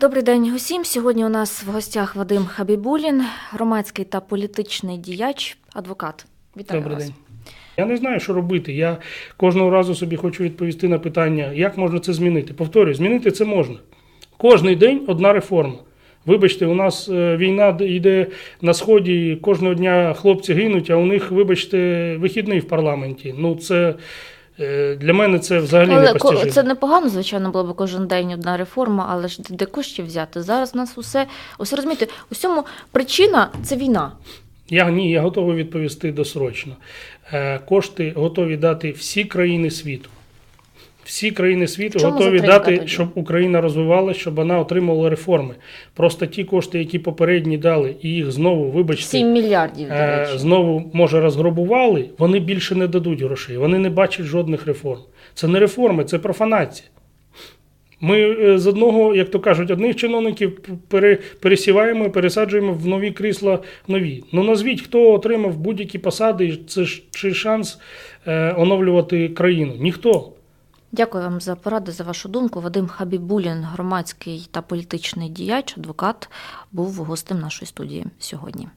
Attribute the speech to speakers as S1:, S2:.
S1: Добрий день усім. Сьогодні у нас в гостях Вадим Хабібулін, громадський та політичний діяч, адвокат. Вітаю
S2: Добрий
S1: вас.
S2: день. Я не знаю, що робити. Я кожного разу собі хочу відповісти на питання, як можна це змінити. Повторюю, змінити це можна. Кожний день одна реформа. Вибачте, у нас е, війна йде на сході, кожного дня хлопці гинуть, а у них, вибачте, вихідний в парламенті. Ну, це для мене це взагалі
S1: Але
S2: не
S1: це непогано, звичайно, було б кожен день одна реформа, але ж де коштів взяти? Зараз у нас усе, усе розумієте, усьому причина це війна.
S2: Я ні, я готовий відповісти досрочно. Е, Кошти готові дати всі країни світу. Всі країни світу
S1: чому
S2: готові дати,
S1: тоді?
S2: щоб Україна розвивалася, щоб вона отримувала реформи. Просто ті кошти, які попередні дали, і їх знову, вибачте,
S1: 7 мільярдів, до
S2: е,
S1: речі.
S2: знову може розграбували, вони більше не дадуть грошей. Вони не бачать жодних реформ. Це не реформи, це профанація. Ми е, з одного, як то кажуть, одних чиновників пересіваємо і пересаджуємо в нові крісла нові. Ну назвіть, хто отримав будь-які посади, це ж чи шанс е, оновлювати країну? Ніхто.
S1: Дякую вам за поради, за вашу думку. Вадим Хабібулін, громадський та політичний діяч, адвокат, був гостем нашої студії сьогодні.